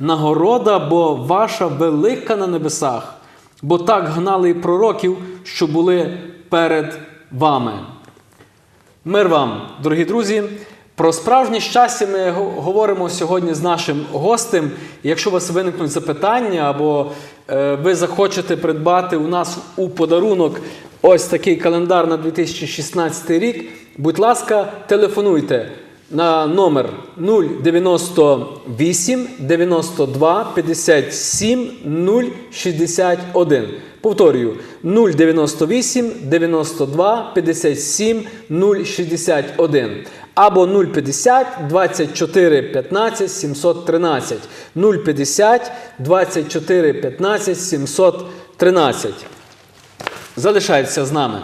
нагорода, бо ваша велика на небесах, бо так гнали і пророків, що були перед вами. Мир вам, дорогі друзі! Про справжнє щастя ми говоримо сьогодні з нашим гостем. Якщо у вас виникнуть запитання, або е, ви захочете придбати у нас у подарунок ось такий календар на 2016 рік, будь ласка, телефонуйте на номер 098 92 57 061. Повторюю, 098 92 57 061 або 050 24 15 713 050 24 15 713. Залишайтеся з нами.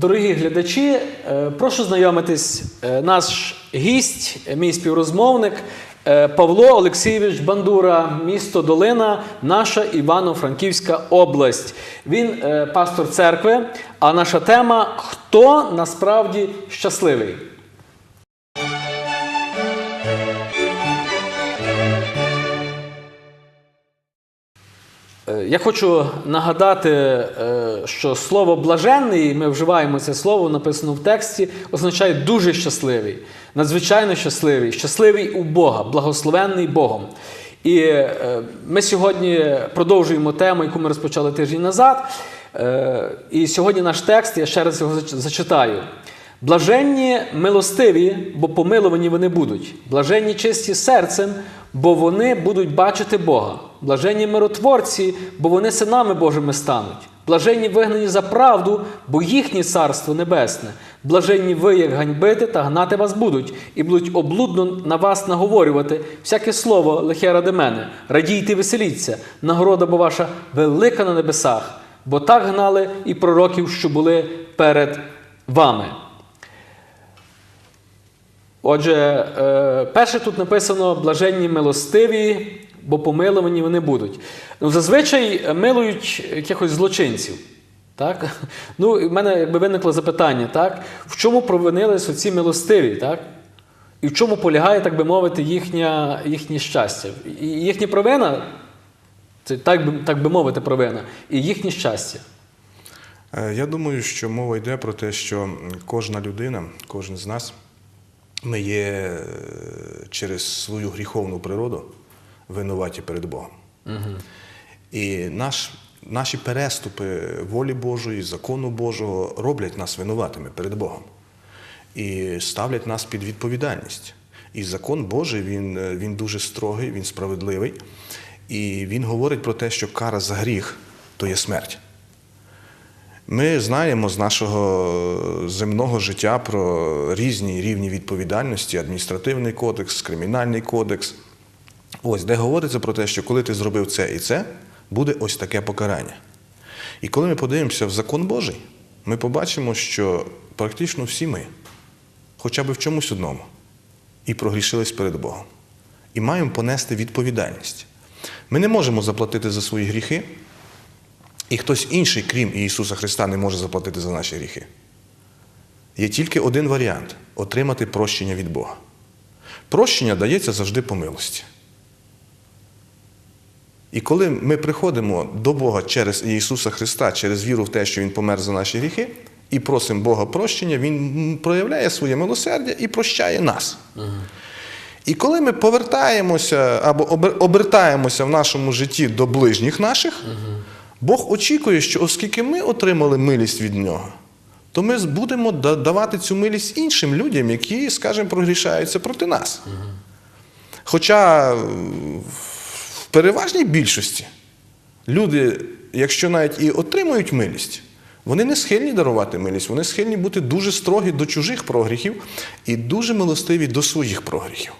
Дорогі глядачі, е, прошу знайомитись. е, Наш гість, е, мій співрозмовник Павло Олексійович Бандура, місто Долина, наша Івано-Франківська область. Він пастор церкви. А наша тема Хто насправді щасливий? Я хочу нагадати, е, що слово блаженний, ми вживаємо це слово, написано в тексті, означає дуже щасливий, надзвичайно щасливий, щасливий у Бога, благословенний Богом. І е, ми сьогодні продовжуємо тему, яку ми розпочали тиждень назад. Е, І сьогодні наш текст, я ще раз його зачитаю. Блаженні милостиві, бо помилувані вони будуть. Блаженні чисті серцем, бо вони будуть бачити Бога. Блаженні миротворці, бо вони синами Божими стануть. Блаженні вигнані за правду, бо їхнє царство небесне. Блаженні ви, як ганьбити та гнати вас будуть, і будуть облудно на вас наговорювати всяке слово лихе ради мене. Радійте, веселіться, нагорода бо ваша велика на небесах, бо так гнали і пророків, що були перед вами. Отже, е, перше тут написано блаженні милостиві, бо помилувані вони будуть. Ну, зазвичай милують якихось злочинців. Так? Ну, в мене якби виникло запитання, так? в чому провинились оці милостиві? Так? І в чому полягає, так би мовити, їхня, їхнє щастя? І їхня провина, це так би, так би мовити, провина, і їхнє щастя. Е, Я думаю, що мова йде про те, що кожна людина, кожен з нас, ми є е, через свою гріховну природу винуваті перед Богом. І наш, наші переступи волі Божої, закону Божого роблять нас винуватими перед Богом і ставлять нас під відповідальність. І закон Божий він, е, він дуже строгий, він справедливий. І він говорить про те, що кара за гріх то є смерть. Ми знаємо з нашого земного життя про різні рівні відповідальності, адміністративний кодекс, кримінальний кодекс. Ось, де говориться про те, що коли ти зробив це і це, буде ось таке покарання. І коли ми подивимося в закон Божий, ми побачимо, що практично всі ми, хоча б в чомусь одному, і прогрішились перед Богом. І маємо понести відповідальність. Ми не можемо заплатити за свої гріхи, і хтось інший, крім Ісуса Христа, не може заплатити за наші гріхи. Є тільки один варіант отримати прощення від Бога. Прощення дається завжди по милості. І коли ми приходимо до Бога через Ісуса Христа, через віру в те, що Він помер за наші гріхи, і просимо Бога прощення, Він проявляє своє милосердя і прощає нас. І коли ми повертаємося або обертаємося в нашому житті до ближніх наших, Бог очікує, що оскільки ми отримали милість від нього, то ми будемо давати цю милість іншим людям, які, скажімо, прогрішаються проти нас. Хоча е, в переважній більшості люди, якщо навіть і отримують милість, Вони не схильні дарувати милість, вони схильні бути дуже строгі до чужих прогріхів і дуже милостиві до своїх прогріхів.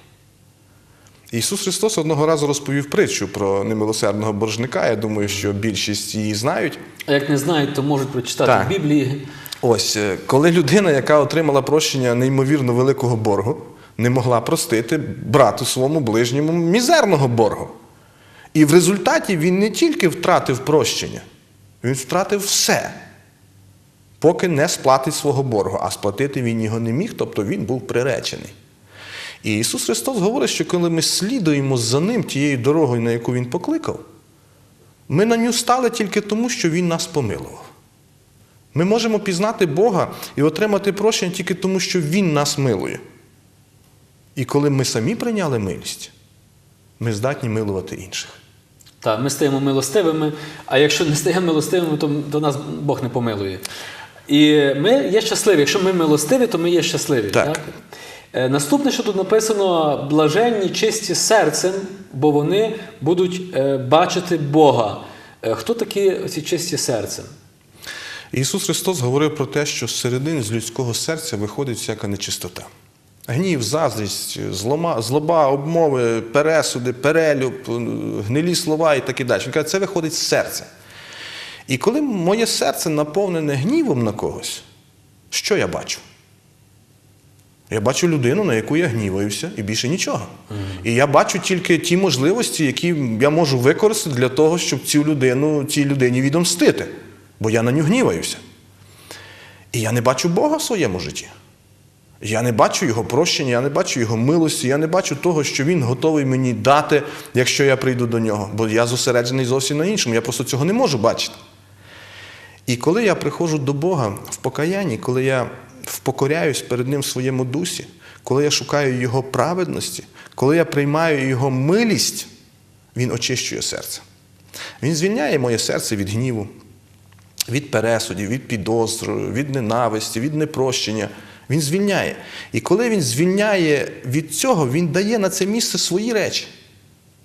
Ісус Христос одного разу розповів притчу про немилосердного боржника. Я думаю, що більшість її знають. А як не знають, то можуть прочитати Так. в Біблії. Ось, е, коли людина, яка отримала прощення неймовірно великого боргу, не могла простити брату своєму ближньому мізерного боргу. І в результаті він не тільки втратив прощення, він втратив все, поки не сплатить свого боргу, а сплатити він його не міг, тобто він був приречений. І Ісус Христос говорить, що коли ми слідуємо за Ним тією дорогою, на яку Він покликав, ми на ню стали тільки тому, що Він нас помилував. Ми можемо пізнати Бога і отримати прощення тільки тому, що Він нас милує. І коли ми самі прийняли милість, ми здатні милувати інших. Так, ми стаємо милостивими, а якщо не стаємо милостивими, то, то нас Бог не помилує. І ми є щасливі. Якщо ми милостиві, то ми є щасливі. Так. Так? Е, Наступне, що тут написано, блаженні чисті серцем, бо вони будуть е, бачити Бога. Е, Хто такі ці чисті серцем? Ісус Христос говорив про те, що з середини з людського серця виходить всяка нечистота. Гнів, заздрість, злома, злоба, обмови, пересуди, перелюб, гнилі слова і так і далі. Він каже, це виходить з серця. І коли моє серце наповнене гнівом на когось, що я бачу? Я бачу людину, на яку я гніваюся, і більше нічого. І я бачу тільки ті можливості, які я можу використати для того, щоб цю людину, цій людині відомстити. Бо я на нього гніваюся. І я не бачу Бога в своєму житті. Я не бачу його прощення, я не бачу його милості, я не бачу того, що він готовий мені дати, якщо я прийду до нього. Бо я зосереджений зовсім на іншому. Я просто цього не можу бачити. І коли я приходжу до Бога в покаянні, коли я впокоряюсь перед Ним в своєму дусі, коли я шукаю Його праведності, коли я приймаю Його милість, Він очищує серце. Він звільняє моє серце від гніву, від пересудів, від підозр, від ненависті, від непрощення. Він звільняє. І коли він звільняє від цього, він дає на це місце свої речі.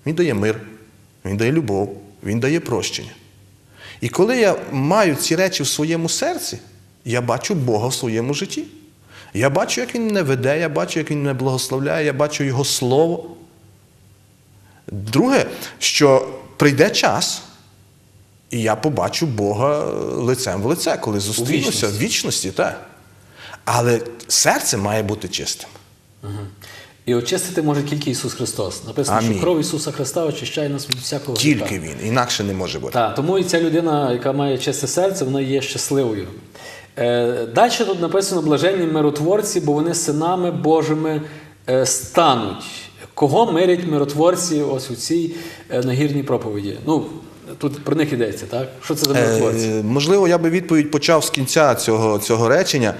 Він дає мир, він дає любов, він дає прощення. І коли я маю ці речі в своєму серці, я бачу Бога в своєму житті. Я бачу, як Він мене веде, я бачу, як Він мене благословляє, я бачу Його Слово. Друге, що прийде час, і я побачу Бога лицем в лице, коли зустрінуся в вічності. Так. Але серце має бути чистим. І очистити може тільки Ісус Христос. Написано, Амінь. що кров Ісуса Христа очищає нас від всякого Тільки гріха. Він, інакше не може бути. Так, тому і ця людина, яка має чисте серце, вона є щасливою. Е, далі тут написано блаженні миротворці, бо вони синами Божими е, стануть. Кого мирять миротворці ось у цій е, нагірній проповіді? Ну, тут про них йдеться, так? Що це за миротворці? Е, можливо, я би відповідь почав з кінця цього, цього речення.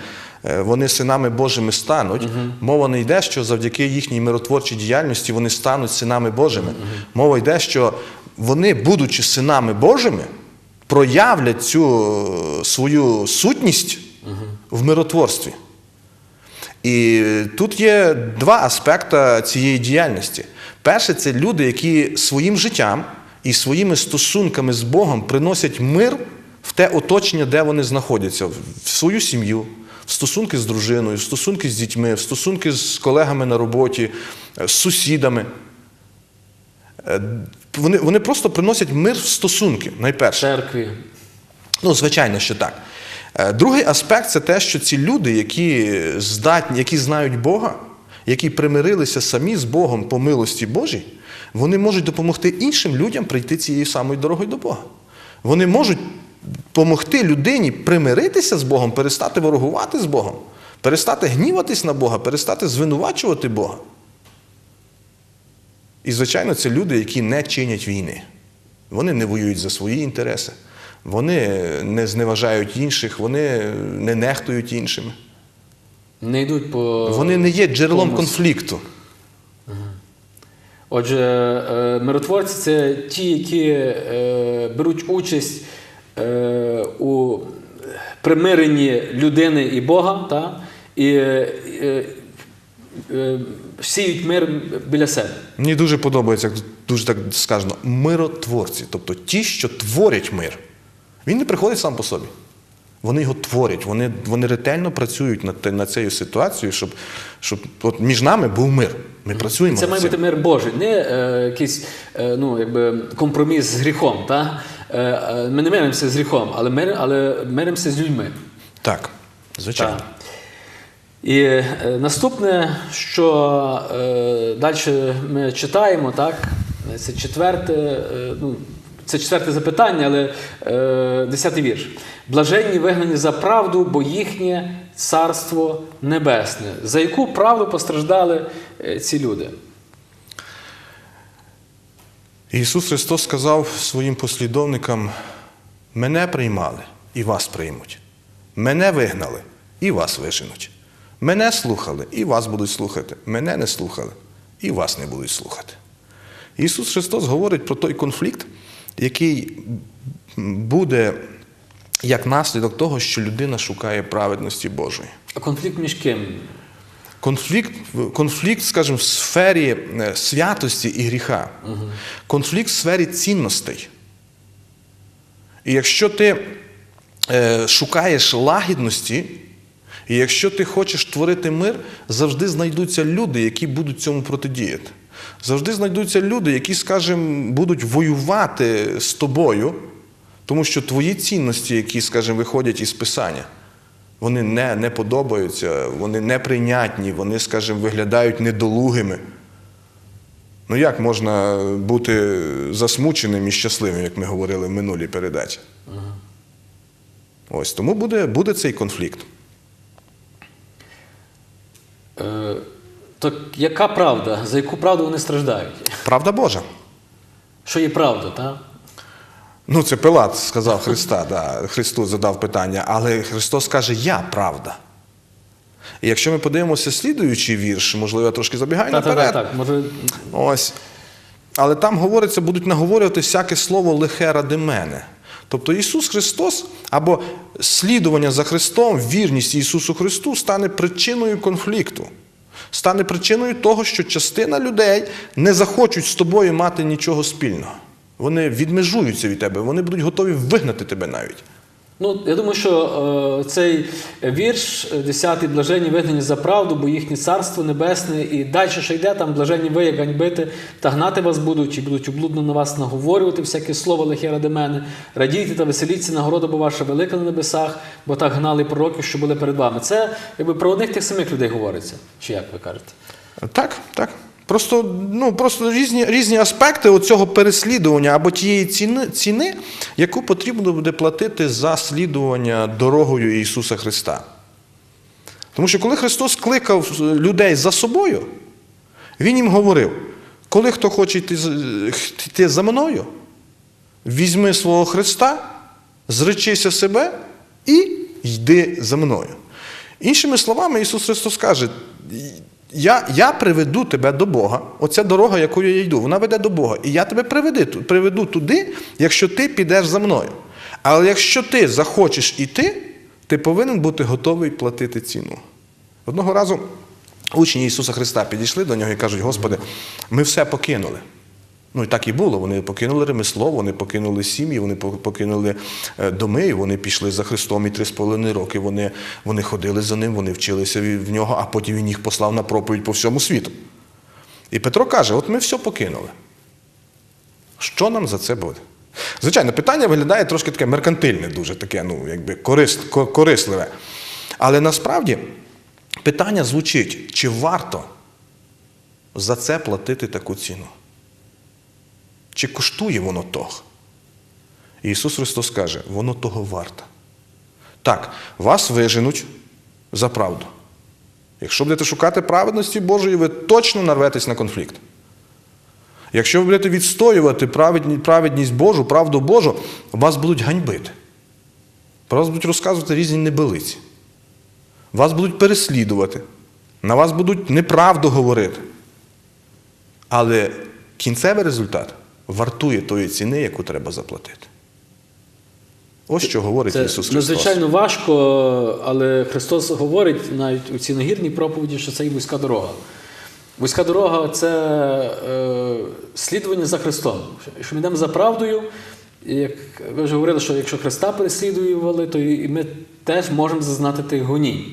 Вони синами Божими стануть. Мова не йде, що завдяки їхній миротворчій діяльності вони стануть синами Божими. Мова йде, що вони, будучи синами Божими, проявлять цю е, свою сутність в миротворстві. І тут є два аспекти цієї діяльності. Перше, це люди, які своїм життям і своїми стосунками з Богом приносять мир в те оточення, де вони знаходяться, в свою сім'ю, в стосунки з дружиною, в стосунки з дітьми, в стосунки з колегами на роботі, е, з сусідами. Вони, вони просто приносять мир в стосунки, найперше. Церкві. Ну, звичайно, що так. Е, Другий аспект це те, що ці люди, які здатні, які знають Бога, які примирилися самі з Богом по милості Божій, вони можуть допомогти іншим людям прийти цією самою дорогою до Бога. Вони можуть допомогти людині примиритися з Богом, перестати ворогувати з Богом, перестати гніватись на Бога, перестати звинувачувати Бога. І, звичайно, це люди, які не чинять війни. Вони не воюють за свої інтереси, вони не зневажають інших, вони не нехтують іншими. Не йдуть по. Вони не є джерелом комусь. конфлікту. Отже, е, миротворці це ті, які е, беруть участь е, у примиренні людини і Бога, та? і сіють мир біля себе. Мені дуже подобається, як дуже так сказано, миротворці, тобто ті, що творять мир. Він не приходить сам по собі. Вони його творять, вони, вони ретельно працюють над, над цією ситуацією, щоб, щоб от між нами був мир. Ми працюємо. Це має бути мир Божий, не е, якийсь е, ну, якби компроміс з гріхом. Та? Е, е, ми не миримося з гріхом, але, мир, але миримося з людьми. Так, звичайно. Так. І е, наступне, що е, далі ми читаємо, так, це четверте, е, ну, це четверте запитання, але е, десятий вірш. Блаженні вигнані за правду, бо їхнє царство небесне. За яку правду постраждали е, ці люди? Ісус Христос сказав своїм послідовникам: мене приймали і вас приймуть. Мене вигнали і вас виженуть. Мене слухали і вас будуть слухати. Мене не слухали і вас не будуть слухати. Ісус Христос говорить про той конфлікт, який буде як наслідок того, що людина шукає праведності Божої. А конфлікт між ким? Конфлікт, конфлікт, скажімо, в сфері е, святості і гріха. Конфлікт в сфері цінностей. І якщо ти е, шукаєш лагідності, і якщо ти хочеш творити мир, завжди знайдуться люди, які будуть цьому протидіяти. Завжди знайдуться люди, які, скажімо, будуть воювати з тобою, тому що твої цінності, які, скажімо, виходять із Писання, вони не, не подобаються, вони неприйнятні, вони, скажімо, виглядають недолугими. Ну як можна бути засмученим і щасливим, як ми говорили в минулій передачі? Ось тому буде, буде цей конфлікт. Е, так яка правда? За яку правду вони страждають? Правда Божа. Що є правда, так? Ну, це Пилат сказав Христа, да. Христу задав питання, але Христос каже, я правда. І якщо ми подивимося слідуючий вірш, можливо, я трошки забігаю Так, наперед. так, так. Може, Ось. Але там говориться, будуть наговорювати всяке слово лихе ради мене. Тобто Ісус Христос або слідування за Христом, вірність Ісусу Христу стане причиною конфлікту, стане причиною того, що частина людей не захочуть з тобою мати нічого спільного. Вони відмежуються від тебе, вони будуть готові вигнати тебе навіть. Ну, я думаю, що е, цей вірш, 10-й блаженні вигнані за правду, бо їхнє царство небесне, і далі що йде, там блаженні ви, як ганьбити, та гнати вас будуть, і будуть облудно на вас наговорювати всяке слово лихе ради мене. Радійте та веселіться, нагорода бо ваша велика на небесах, бо так гнали пророків, що були перед вами. Це якби про одних тих самих людей говориться. Чи як ви кажете? Так, так. Просто, ну, просто різні, різні аспекти цього переслідування або тієї ціни, ціни, яку потрібно буде платити за слідування дорогою Ісуса Христа. Тому що коли Христос кликав людей за собою, Він їм говорив: коли хто хоче йти, йти за мною, візьми свого Христа, зречися себе і йди за мною. Іншими словами, Ісус Христос каже, я, я приведу тебе до Бога. Оця дорога, якою я йду, вона веде до Бога. І я тебе приведу, приведу туди, якщо ти підеш за мною. Але якщо ти захочеш іти, ти повинен бути готовий платити ціну. Одного разу учні Ісуса Христа підійшли до нього і кажуть: Господи, ми все покинули. Ну і так і було. Вони покинули ремесло, вони покинули сім'ї, вони покинули е, доми, вони пішли за Христом і три з половиною роки. Вони, вони ходили за ним, вони вчилися в нього, а потім він їх послав на проповідь по всьому світу. І Петро каже: от ми все покинули. Що нам за це буде? Звичайно, питання виглядає трошки таке меркантильне, дуже таке, ну, якби корис, корисливе. Але насправді питання звучить: чи варто за це платити таку ціну? Чи коштує воно того? І Ісус Христос каже, воно того варто. Так, вас виженуть за правду. Якщо будете шукати праведності Божої, ви точно нарветесь на конфлікт. Якщо ви будете відстоювати праведність Божу, правду Божу, вас будуть ганьбити. Про вас будуть розказувати різні небелиці. Вас будуть переслідувати, на вас будуть неправду говорити. Але кінцевий результат вартує тої ціни, яку треба заплатити. Ось що говорить Це Ісус Христос. надзвичайно важко, але Христос говорить навіть у цій нагірній проповіді, що це і вузька дорога. Вузька дорога це е, слідування за Христом. Що ми йдемо за правдою, І як ви вже говорили, що якщо Христа переслідували, то і ми теж можемо зазнати тих гонінь.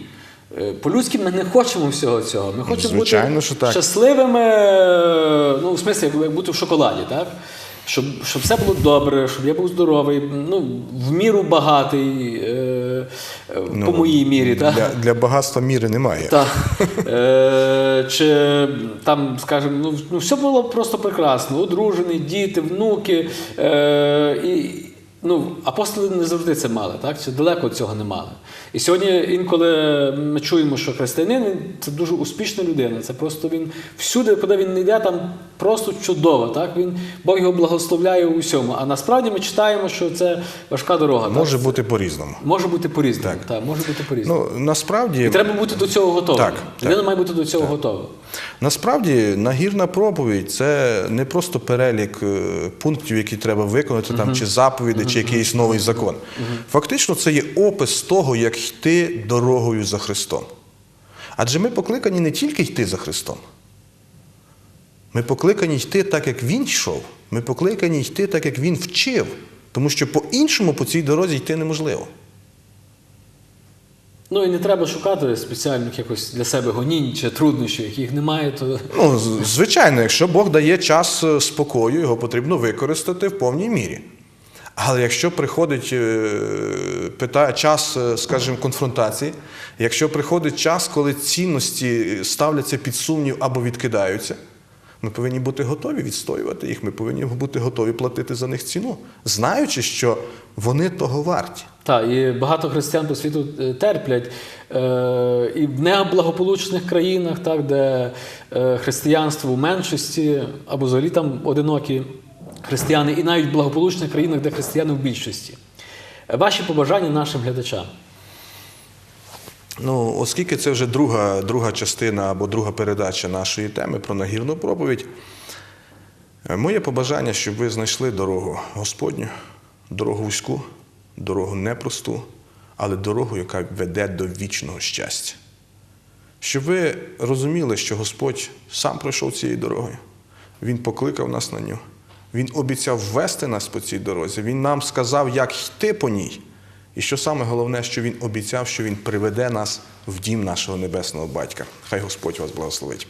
Е, По-людськи ми не хочемо всього цього. Ми хочемо Звичайно, бути що так. щасливими, ну, в смислі, як- бути в шоколаді, так? Щоб, щоб все було добре, щоб я був здоровий, ну, в міру багатий, е, е, по моїй мірі. Так? Для, для багатства міри немає. Так. Е, чи там, скажімо, ну, ну все було просто прекрасно. Одружений, діти, внуки. Е, і, ну, апостоли не завжди це мали, так? Чи далеко цього не мали. І сьогодні інколи ми чуємо, що християнин це дуже успішна людина. Це просто він всюди, куди він не йде, там просто чудово. Так? Він, Бог його благословляє у всьому. А насправді ми читаємо, що це важка дорога. так? Може бути по-різному. Може бути по-різному. Так. може бути по-різному. Ну, насправді, І треба бути до цього готовим. Так, Людина так. має бути до цього готова. насправді нагірна проповідь це не просто перелік е, пунктів, які треба виконати, там, чи заповіді, чи якийсь новий закон. Фактично, це є опис того, як йти дорогою за Христом. Адже ми покликані не тільки йти за Христом. Ми покликані йти так, як Він йшов. Ми покликані йти так, як Він вчив. Тому що по-іншому по цій дорозі йти неможливо. Ну і не треба шукати спеціальних якось для себе гонінь чи труднощів, яких немає, то Ну, звичайно, якщо Бог дає час е, спокою, його потрібно використати в повній мірі. Але якщо приходить е, пита- час, е, скажімо, конфронтації, якщо приходить час, коли цінності ставляться під сумнів або відкидаються, ми повинні бути готові відстоювати їх, ми повинні бути готові платити за них ціну, знаючи, що вони того варті. Так, і багато християн по світу е, терплять е, і в неблагополучних країнах, так, де е, християнство в меншості, або взагалі там одинокі християни, і навіть в благополучних країнах, де християни в більшості. Е, Ваші побажання нашим глядачам. Ну, оскільки це вже друга, друга частина або друга передача нашої теми про нагірну проповідь, е, моє побажання, щоб ви знайшли дорогу Господню, дорогу вузьку, дорогу непросту, але дорогу, яка веде до вічного щастя. Щоб ви розуміли, що Господь сам пройшов цією дорогою. Він покликав нас на нього. Він обіцяв ввести нас по цій дорозі. Він нам сказав, як йти по ній. І що саме головне, що він обіцяв, що він приведе нас в дім нашого небесного батька. Хай Господь вас благословить.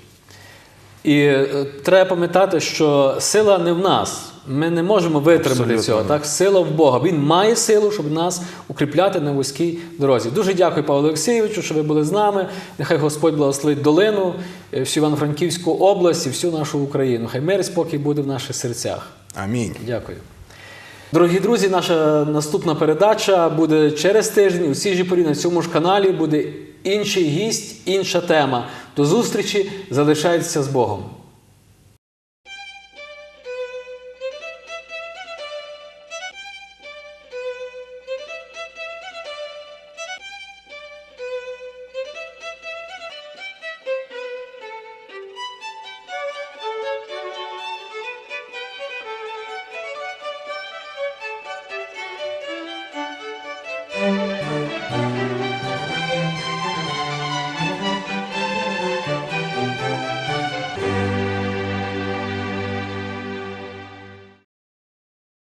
І е, треба пам'ятати, що сила не в нас. Ми не можемо витримати Абсолютно цього. Так, сила в Бога. Він має силу, щоб нас укріпляти на вузькій дорозі. Дуже дякую, Павлу Олексійовичу, що ви були з нами. Нехай Господь благословить долину, е, всю Івано-Франківську область і всю нашу Україну. Хай мир і спокій буде в наших серцях. Амінь. Дякую. Дорогі друзі, наша наступна передача буде через тиждень у цій же порі на цьому ж каналі буде інший гість, інша тема. До зустрічі. Залишайтеся з Богом.